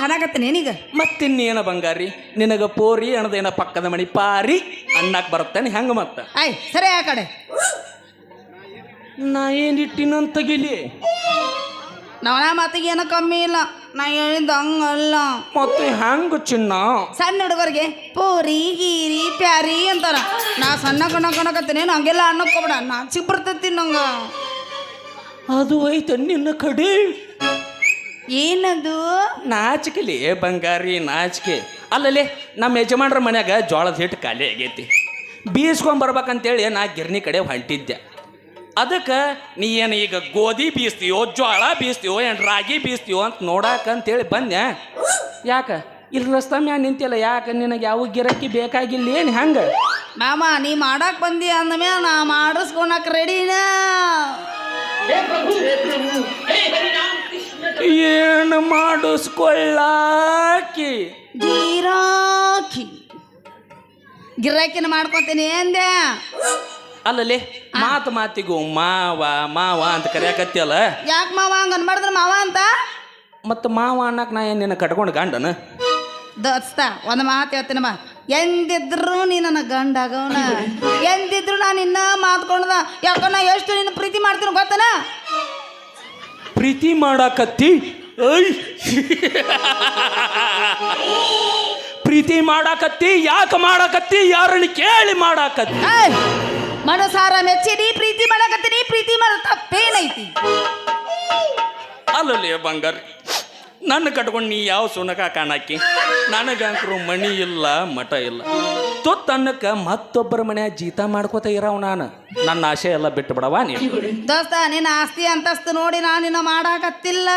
ಕಾಣಕತ್ತೀನಿ ಏನೀಗ? ಮತ್ತಿನ್ನೇನ ಬಂಗಾರಿ? ನಿನಗ ಪೋರಿ ಅಣದೇನ ಪಕ್ಕದ ಮಣಿ ಪಾರಿ? ಅಣ್ಣಾಕ್ ಬರ್ತೇನೆ ಹೆಂಗ ಮತ್ತ? ಆಯ್ ಸರಿ ಆ ಕಡೆ. ನಾ ಏನಿಟ್ಟಿನಂತ ಗಿಲಿ ನವನ ಮಾತಿಗೆ ಏನ ಕಮ್ಮಿ ಇಲ್ಲ. ನಾ ಹೇಳಿದ ಹಂಗಲ್ಲ. ಮತ್ತೆ ಹೆಂಗ ಚಿನ್ನ? ಸಣ್ಣ ಹುಡುಗರಿಗೆ ಪೂರಿ ಗೀರಿ ಪ್ಯಾರಿ ಅಂತಾರ. ನಾ ಸಣ್ಣ ಕಣ ಕಣಕತ್ತೇನೆ ಹಂಗೆಲ್ಲ ಅನ್ನಕ್ಕೋಬೇಡ ನಾಚಿಕ್ ಬರ್ತೈತಿ ನಂಗ ಅದು ಐತ ನಿನ್ನ ಕಡೆ. ಏನದು? ನಾಚಿಕೆಲಿ ಬಂಗಾರಿ ನಾಚಿಕೆ. ಅಲ್ಲಲ್ಲಿ ನಮ್ಮ ಯಜಮಾನ್ರ ಮನ್ಯಾಗ ಜೋಳದ ಹಿಟ್ಟು ಖಾಲಿ ಆಗೈತಿ. ಬೀಸ್ಕೊಂಬರ್ಬೇಕಂತೇಳಿ ನಾ ಗಿರ್ನಿ ಕಡೆ ಹೊಂಟಿದ್ದೆ. ಅದಕ್ಕೆ ನೀ ಏನು ಈಗ ಗೋಧಿ ಬೀಸ್ತೀಯೋ ಜೋಳ ಬೀಸ್ತೀಯೋ ಏನು ರಾಗಿ ಬೀಸ್ತೀಯೋ ಅಂತ ನೋಡಾಕ ಅಂತೇಳಿ ಬಂದೆ. ಯಾಕ? ಇಲ್ಲಿ ರಸ್ತ ಮ್ಯಾಗ ನಿಂತಿಲ್ಲ ಯಾಕೆ? ನಿನಗೆ ಯಾವ ಗಿರಕ್ಕಿ ಬೇಕಾಗಿಲ್ಲ ಏನು ಹೆಂಗೆ? ಮಾಮ ನೀ ಮಾಡಕ್ ಬಂದಿ ಅಂದಮೇಲೆ ನಾ ಮಾಡಿಸ್ಕೊಳಕ್ ರೆಡಿನ ಏನು ಮಾಡಿಸ್ಕೊಳ್ಳಾಕಿ? ಗಿರಾಕಿ. ಗಿರಾಕಿನ ಮಾಡ್ಕೊತೀನಿ ಅಂದೆ. ಅಲ್ಲಲ್ಲಿ ಮಾತು ಮಾತಿಗೂ ಮಾವ ಮಾವ ಅಂತ ಕರೆಯಕತ್ತಿಯಲ್ಲ? ಯಾಕೆ ಮಾವ ಹಂಗ ಅನ್ಬಾರ್ದ್ರ ಮಾವ ಅಂತ? ಮತ್ತು ಮಾವ ಅನ್ನಕ್ಕೆ ನಾ ಏನು ನಿನ್ನ ಕಟ್ಕೊಂಡು ಗಂಡನ? ದೋಸ್ತ ಒಂದು ಮಾತು ಹೇಳ್ತೀನಮ್ಮ ಎಂದಿದ್ರು ನೀ ನನ್ನ ಗಂಡ ಆಗವನ? ಎಂದಿದ್ರು ನಾನು ನಿನ್ನ ಮಾತ್ಕೊಂಡದ. ಯಾಕ ನಾ ಎಷ್ಟು ನಿನ್ನ ಪ್ರೀತಿ ಮಾಡ್ತೀನಿ ಗೊತ್ತನ? ಪ್ರೀತಿ ಮಾಡಾಕತ್ತಿ? ಐ ಪ್ರೀತಿ ಮಾಡಾಕತ್ತಿ ಯಾಕೆ ಮಾಡಾಕತ್ತಿ? ಯಾರನ್ನ ಕೇಳಿ ಮಾಡಾಕತ್ತಿ? ಮನಸಾರ ಮೆಚ್ಚಿನಿ ಪ್ರೀತಿ ಮಾಡಾಕತ್ತೀನಿ ಪ್ರೀತಿ ಮಾಡೋ ತಪ್ಪೇನೈತಿ? ಅಲ್ಲಲ್ಲಿ ಬಂಗಾರ ನನ್ನ ಕಟ್ಕೊಂಡು ನೀ ಯಾವ ಸುನಕ ಕಾಣಾಕಿ ನನಗಂಕರು ಮಣಿ ಇಲ್ಲ ಮಠ ಇಲ್ಲ. ತುತ್ತನ್ನಕ್ಕೆ ಮತ್ತೊಬ್ಬರ ಮನ್ಯಾಗ ಜೀತ ಮಾಡ್ಕೋತ ಇರವ್ ನಾನು. ನನ್ನ ಆಸೆ ಎಲ್ಲ ಬಿಟ್ಟು ಬಿಡವ ನೀನು. ದೋಸ್ತ ನಿನ್ನ ಆಸ್ತಿ ಅಂತಸ್ತು ನೋಡಿ ನಾನು ನಿನ್ನ ಮಾಡಾಕತ್ತಿಲ್ಲ.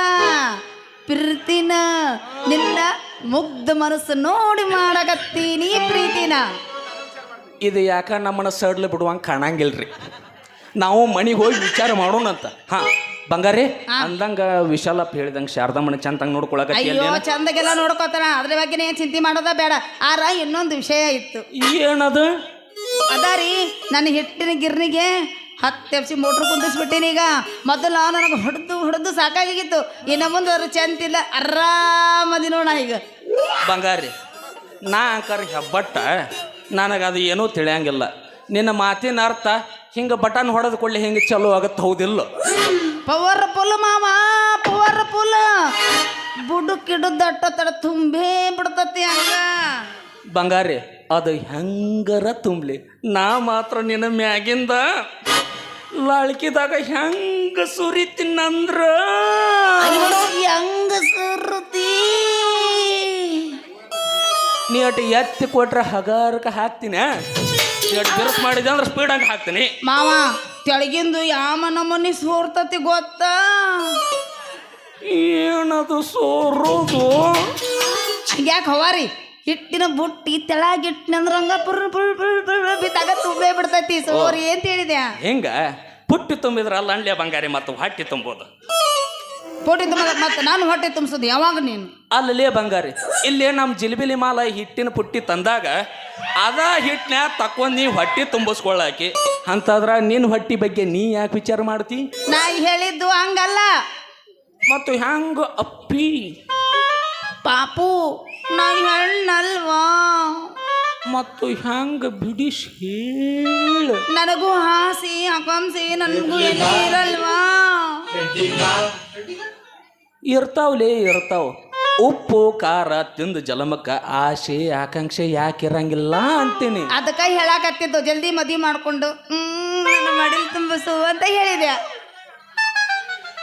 ಪ್ರೀತಿನ ನಿನ್ನ ಮುಗ್ಧ ಮನಸ್ಸು ನೋಡಿ ಮಾಡಾಕತ್ತೀನಿ ಪ್ರೀತಿನ. ಇದು ಯಾಕ ನಮ್ಮನ್ನ ಸಡ್ಲು ಬಿಡುವಂಗೆ ಕಾಣಂಗಿಲ್ರಿ. ನಾವು ಮನೆಗೆ ಹೋಗಿ ವಿಚಾರ ಮಾಡೋಣಂತ. ಹಾ. ಬಂಗಾರಿ ಅಂದಂಗ ವಿಶಾಲಪ್ಪ ಹೇಳಿದಂಗ ಶಾರದಮ್ಮನ ಚಂದಂಗೆ ನೋಡ್ಕೊಳಕ ಅಯ್ಯೋ ಚಂದಗೆಲ್ಲ ನೋಡ್ಕೋತಾನ. ಅದ್ರ ಬಗ್ಗೆ ಏನ್ ಚಿಂತೆ ಮಾಡೋದ ಬೇಡ. ಆರ ಇನ್ನೊಂದು ವಿಷಯ ಇತ್ತು. ಏನದು? ಅದಾರಿ ನನ್ನ ಹಿಟ್ಟಿನ ಗಿರ್ನಿಗೆ ಹತ್ತು ಎಫ್ಸಿ ಮೋಟ್ರ್ ಕುಂದಿಸ್ಬಿಟ್ಟಿನಿ ಈಗ. ಮೊದಲು ನನಗೆ ಹೊಡೆದು ಹೊಡೆದು ಸಾಕಾಗಿತ್ತು. ಇನ್ನು ಮುಂದೆ ಅದ್ರ ಚಂತಿಲ್ಲ. ಆರಾಮದಿ ನೋಡ ಈಗ. ಬಂಗಾರಿ ನಾ ಅಂಕರ್ ಹೆಬ್ಬಟ್ಟ ನನಗೆ ಅದು ಏನೂ ತಿಳಿಯಂಗಿಲ್ಲ. ನಿನ್ನ ಮಾತಿನ ಅರ್ಥ ಹಿಂಗೆ ಬಟನ್ ಹೊಡೆದುಕೊಳ್ಳಿ ಹಿಂಗೆ ಚಲೋ ಆಗುತ್ತೆ ಹೌದಿಲ್ಲ. ಪವರ್ ಮಾವ ಪವರ್ಫುಲ್ ಬುಡು ಕಿಡು ದಟ್ಟ ತಡ ತುಂಬೇ ಬಿಡ್ತತಿ ಹಂಗ. ಬಂಗಾರಿ ಅದು ಹೆಂಗರ ತುಂಬಲಿ? ನಾ ಮಾತ್ರ ನಿನ್ನ ಮ್ಯಾಗಿಂದ ಲಾಳ್ಕಿದಾಗ ಹೆಂಗ ಸುರಿತೀನಂದ್ರ? ಹೆಂಗ ಸುರುತಿ? ನೀ ಅಟ್ಟು ಎತ್ತಿ ಕೊಟ್ರೆ ಹಗಾರಕ್ಕೆ ಹಾಕ್ತೀನಿ ಎಷ್ಟು ಬಿರುಸು ಮಾಡಿದೆ ಅಂದ್ರೆ ಸ್ಪೀಡಾಗಿ ಹಾಕ್ತೀನಿ. ಮಾವ ತೆಳಗಿಂದು ಯಾವ ನಮೂನಿ ಸೋರ್ತತಿ ಗೊತ್ತಾ? ಏನದು ಸೋರೋದು? ಯಾಕೆ ಹವಾರಿ? ಹಿಟ್ಟಿನ ಬುಟ್ಟಿ ತೆಳಗಿಟ್ಟಿನ ಅಂದ್ರೆ ಹಂಗ ಪುರ್ ಪುರ್ ಪುರ್ ಪುರ್ ಬಿದ್ದಾಗ ತುಂಬೇ ಬಿಡ್ತೈತಿ ಸೋರಿ ಅಂತ ಹೇಳಿದೆ ಹೆಂಗ? ಪುಟ್ಟಿ ತುಂಬಿದ್ರ ಅಲ್ಲ ಅಣ್ಲೆ ಬಂಗಾರಿ ಮತ್ತು ಹೊಟ್ಟಿ ತುಂಬೋದು. ಪುಟ್ಟಿ ತುಂಬ ಮತ್ತೆ ನಾನು ಹೊಟ್ಟೆ ತುಂಬಿಸೋದು ಯಾವಾಗ ನೀನು? ಅಲ್ಲಲೇ ಬಂಗಾರಿ ಇಲ್ಲೇ ನಮ್ಮ ಜಿಲಿಬಿಲಿ ಮಾಲ ಹಿಟ್ಟಿನ ಪುಟ್ಟಿ ತಂದಾಗ ಅದ ಹಿಟ್ಟನ್ಯಾಗ ತಕ್ಕೊಂಡ್ ನೀ ಹೊಟ್ಟಿ ತುಂಬಿಸ್ಕೊಳ್ಳಾಕಿ ಅಂತಂದ್ರ ನಿನ್ನ ಹೊಟ್ಟಿ ಬಗ್ಗೆ ನೀ ಯಾಕೆ ವಿಚಾರ ಮಾಡ್ತಿ? ನಾ ಹೇಳಿದ್ದು ಹಂಗಲ್ಲ. ಮತ್ತು ಹ್ಯಾಂಗ ಅಪ್ಪಿ? ಪಾಪು ನಾ ಹೆಣ್ಣಲ್ವಾ? ಮತ್ತು ಹ್ಯಾಂಗ ಬಿಡಿಸ್ ಹೇಳ? ನನಗೂ ಹಾಸಿ ಹಕಂಸಿ ನನಗೂ ಇರಲ್ವಾ? ಇರ್ತಾವ್ಲೇ ಇರ್ತಾವ. ಉಪ್ಪು ಖಾರ ತಿಂದು ಜಲಮಕ್ಕ ಆಸೆ ಆಕಾಂಕ್ಷೆ ಯಾಕಿರಂಗಿಲ್ಲ ಅಂತೀನಿ. ಅದಕ್ಕೆ ಹೇಳಾಕತ್ತಿದ್ದು ಜಲ್ದಿ ಮದುವೆ ಮಾಡ್ಕೊಂಡು ಹ್ಮ್ ನನ್ನ ಮಡಿಲ್ ತುಂಬಿಸು ಅಂತ ಹೇಳಿದೆ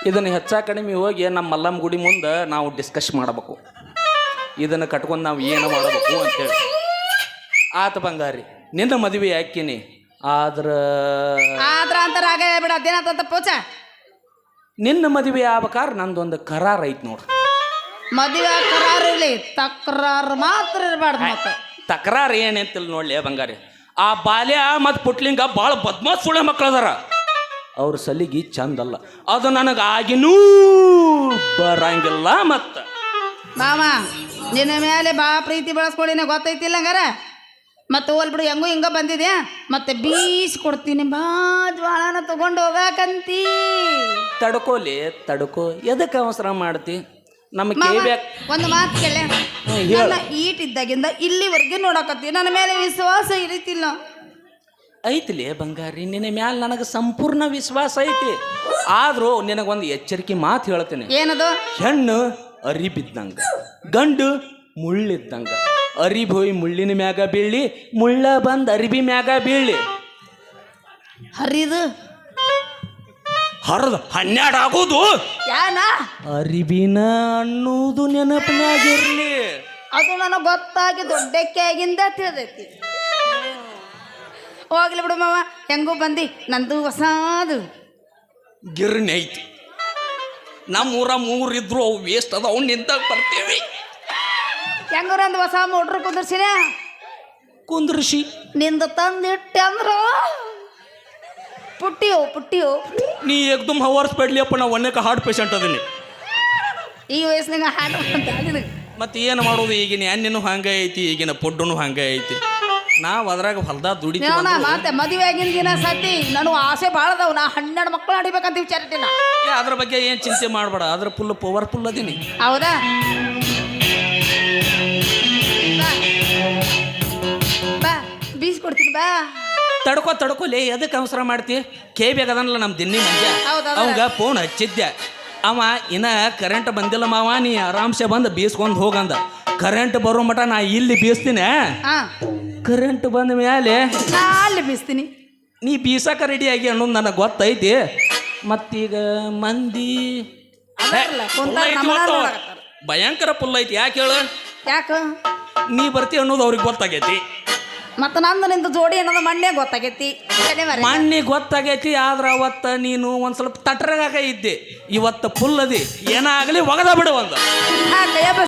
ಇದನ್ನ ಹೆಚ್ಚಾ ಕಡಿಮೆ ಹೋಗಿ ನಮ್ಮ ಮಲ್ಲಮ್ಮ ಗುಡಿ ಮುಂದೆ ನಾವು ಡಿಸ್ಕಸ್ ಮಾಡಬೇಕು. ಇದನ್ನು ಕಟ್ಕೊಂಡು ನಾವು ಏನು ಮಾಡಬೇಕು ಅಂತೇಳಿ ಆತ ಬಂಗಾರಿ ನಿನ್ನ ಮದುವೆ ಹಾಕಿನಿ ಆದ್ರ ಆದ್ರ ಅಂತ ರಾಗ ಹೇಳ್ಬಿಡ ಅಂತ ಪೋಚ ನಿನ್ನ ಮದುವೆ ಆಗ್ಬೇಕಾದ್ರೆ ನಂದೊಂದು ಕರಾರ್ ಐತಿ ನೋಡ್ರಿ. ಮದುವೆ ಕರಾರಿಲಿ ತಕರಾರು ಮಾತ್ರ ಇರಬಾರ್ದು ಮತ್ತೆ. ತಕರಾರು ಏನಂತಿಲ್ಲ ನೋಡ್ಲಿ ಬಂಗಾರಿ. ಆ ಬಾಲ್ಯ ಮತ್ತು ಪುಟ್ಲಿಂಗ ಭಾಳ ಬದ್ಮಾಸ್ ಸುಳ್ಳ ಮಕ್ಳು ಅದಾರ. ಅವ್ರ ಸಲಿಗಿ ಚಂದಲ್ಲ ಅದು ನನಗೆ ಆಗಿನೂ ಬರಂಗಿಲ್ಲ ಮತ್ತು. ಮಾಮ ನಿನ್ನ ಮೇಲೆ ಬಾ ಪ್ರೀತಿ ಬೆಳೆಸ್ಕೊಂಡಿನ ಗೊತ್ತೈತಿಲ್ಲ ಹಂಗಾರ? ಮತ್ತೆ ಹೋಲ್ ಬಿಡು ಹೆಂಗೂ ಹಿಂಗ ಬಂದಿದೆ ಮತ್ತೆ ಬೀಸ್ ಕೊಡ್ತೀನಿ ಬಾ ಜ್ವಾಳನ ತಗೊಂಡು ಹೋಗಾಕಂತೀ. ತಡ್ಕೋಲಿ ತಡ್ಕೋ. ಎದಕ್ಕೆ ಅವಸರ ಮಾಡ್ತಿ? ನಮ್ಮ ಕೇಳ್ಬೇಕು ಒಂದು ಮಾತು ಕೇಳೆ. ನನ್ನ ಈಟ್ ಇದ್ದಾಗಿಂದ ಇಲ್ಲಿವರೆಗೆ ನೋಡಕತ್ತಿ. ನನ್ನ ಮೇಲೆ ವಿಶ್ವಾಸ ಇರಿತಿಲ್ಲ. ಐತಿಲಿ ಬಂಗಾರಿ ನಿನ್ನ ಮ್ಯಾಲ ನನಗೆ ಸಂಪೂರ್ಣ ವಿಶ್ವಾಸ ಐತಿ. ಆದರೂ ನಿನಗೊಂದು ಎಚ್ಚರಿಕೆ ಮಾತು ಹೇಳ್ತೇನೆ. ಏನದು? ಹೆಣ್ಣು ಅರಿಬಿದ್ದಂಗ ಗಂಡು ಮುಳ್ಳಿದ್ದಂಗ. ಅರಿ ಹೋಯ್ ಮುಳ್ಳಿನ ಮ್ಯಾಗ ಬೀಳಿ ಮುಳ್ಳ ಬಂದ್ ಅರಿಬಿ ಮ್ಯಾಗ ಬೀಳಿ ಹರಿದು ಹರಿದು ಹನ್ನೆರಡು ಆಗೋದು? ಯಾನ? ಅರಿಬಿನ ಅನ್ನೋದು ನೆನಪಿನಾಗಿರ್ಲಿ. ಅದು ನನಗೆ ಗೊತ್ತಾಗಿ ದೊಡ್ಡಕ್ಕೆ ಆಗಿಂದ ತಿಳಿದೈತಿ. ಹೋಗ್ಲಿ ಬಿಡು ಮಾವ ಹೆಂಗೂ ಬಂದಿ? ನಂದು ಹೊಸದು. ಗಿರ್ಣಿ ಐತಿ. ನಮ್ಮ ಊರ ಮೂರು ಇದ್ರು ಅವು ವೇಸ್ಟ್ ಅದ ಅವ್ನು ನಿಂತಾಗ ಬರ್ತೀವಿ. ಹೆಂಗೂರ ಒಂದು ಹೊಸ ಮೋಟ್ರ್ ಕುಂದರ್ಸಿನ? ಕುಂದ್ರಿಸಿ. ನಿಂದ ತಂದಿಟ್ಟೆ ಅಂದ್ರ? ಪುಟ್ಟಿಯೋ ಪುಟ್ಟಿಯೋ. ನೀ ಏಕ್ದಮ್ ಹವರ್ಸ್ ಪಡ್ಲಿಯಪ್ಪ ನಾ ಒನ್ನೇಕ ಹಾರ್ಟ್ ಪೇಷಂಟ್ ಅದೀನಿ. ಈ ವಯಸ್ಸಿನ ಹಾಡು ಅಂತ ನಿನಗೆ ಮತ್ತೆ ಏನು ಮಾಡೋದು ಈಗಿನ ಎಣ್ಣೆನೂ ಹಂಗೆ ಐತಿ ಈಗಿನ ಪೊಡ್ಡನು ಹಂಗೆ ಐತಿ. ನಾವು ಅದ್ರಾಗ ಹೊಲ್ದಾಗ ದುಡಿತೀವಿ ನಾ ಅಂದ್ರು- ಮತ್ತೆ ಮದುವೆ ಆಗಿನ ದಿನ ಸತಿ ನಾನು ಆಸೆ ಭಾಳ ಅದಾವ ನಾ ಹನ್ನೆರಡು ಮಕ್ಕಳು ನಡಿಬೇಕಂತ ವಿಚಾರಿಟ್ಟಿನ ಏ, ಅದ್ರ ಬಗ್ಗೆ ಏನು ಚಿಂತೆ ಮಾಡಬೇಡ ಅದ್ರ ಫುಲ್ ಪವರ್ಫುಲ್ ಅದೀನಿ. ಹೌದಾ? ಬಾ ಬಾ ಬೀಸ್ಕೊಡ್ತೀನಿ ಬಾ. ತಡ್ಕೋ ತಡ್ಕೊಲಿ ಎದಕ್ಕೆ ಅವಸರ ಮಾಡ್ತಿ? ಕೇ ಬೇಕದನಲ್ಲ ನಮ್ಮ ದಿನ್ನಿ ಮಂಜ. ಅವಂಗ ಫೋನ್ ಹಚ್ಚಿದ್ದೆ. ಅವ ಇನ್ನ ಕರೆಂಟ್ ಬಂದಿಲ್ಲ ಮಾವ ನೀ ಆರಾಮ್ಸೆ ಬಂದು ಬೀಸ್ಕೊಂಡು ಹೋಗಂದ ಕರೆಂಟ್ ಬರೋ ಮಟ ನಾ ಇಲ್ಲಿ ಬೀಸ್ತೀನಿ. ಕರೆಂಟ್ ಬಂದ ಮೇಲೆ ಅಲ್ಲಿ ಬೀಸ್ತೀನಿ. ನೀ ಬೀಸಕ ರೆಡಿ ಆಗಿ ಅನ್ನೋದು ನನಗೆ ಗೊತ್ತೈತಿ. ಮತ್ತೀಗ ಮಂದಿ. ಭಯಂಕರ ಪುಲ್ ಐತಿ ಯಾಕೆ ಹೇಳು? ಯಾಕ? ನೀ ಬರ್ತಿ ಅನ್ನೋದು ಅವ್ರಿಗೆ ಗೊತ್ತಾಗೈತಿ. ಮತ್ತ ನಂದು ನಿಂದು ಜೋಡಿ ಅನ್ನೋದು ಮಣ್ಣೆ ಗೊತ್ತಾಗೈತಿ. ಮಣ್ಣಿಗೆ ಮಣ್ಣಿ ಗೊತ್ತಾಗೈತಿ ಆದ್ರ ಅವತ್ತ ನೀನು ಒಂದ್ ಸ್ವಲ್ಪ ತಟ್ರಾಗ ಇದ್ದೆ. ಇವತ್ತು ಫುಲ್ ಅದಿ ಏನಾಗಲಿ ಒಗದ ಬಿಡು ಒಂದು.